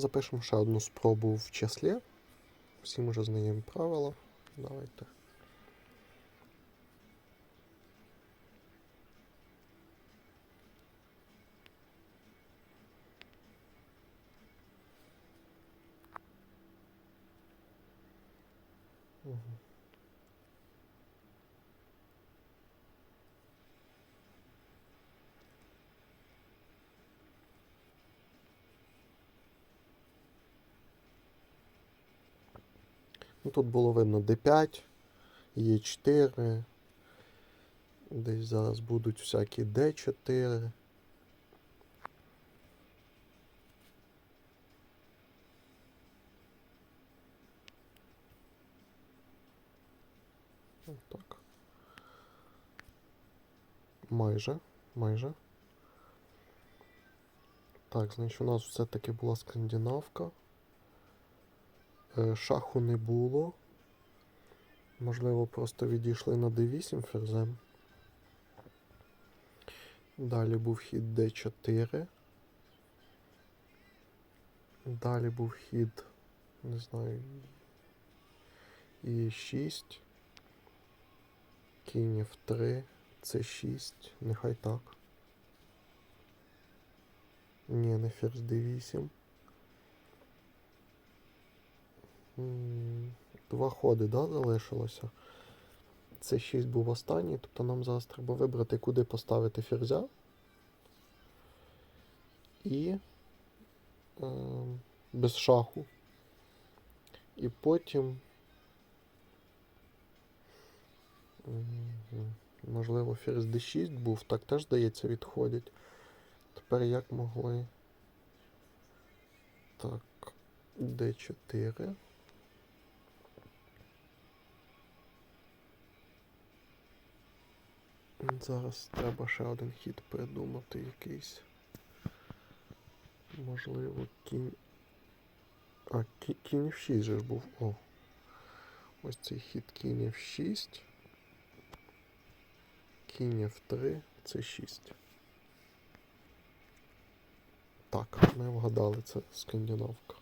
Запишемо ще одну спробу в числі. Всім уже знаємо правила. Давайте. Мгм. Ну, тут було видно D5, Е4. Десь зараз будуть всякі D4. Так. Майже, майже. Так, значить, у нас все-таки була скандинавка. Е, Шаху не було. Можливо, просто відійшли на D8 ферзем. Далі був хід D4. Далі був хід, не знаю, E6. Кінь F3, C6, нехай так. Ні, не ферзь D8. Два ходи, да, залишилося. Це 6 був останній, тобто нам зараз треба вибрати, куди поставити ферзя. І е, без шаху. І потім. Можливо, ферзь d6 був, так теж, здається, відходять. Тепер як могли. Так, d4. Зараз треба ще один хід придумати якийсь. Можливо, кінь. А, кі- кінь F6 же ж був. О. Ось цей хід кінь F6. Кінь F3, це 6. Так, ми вгадали, це скандинавка.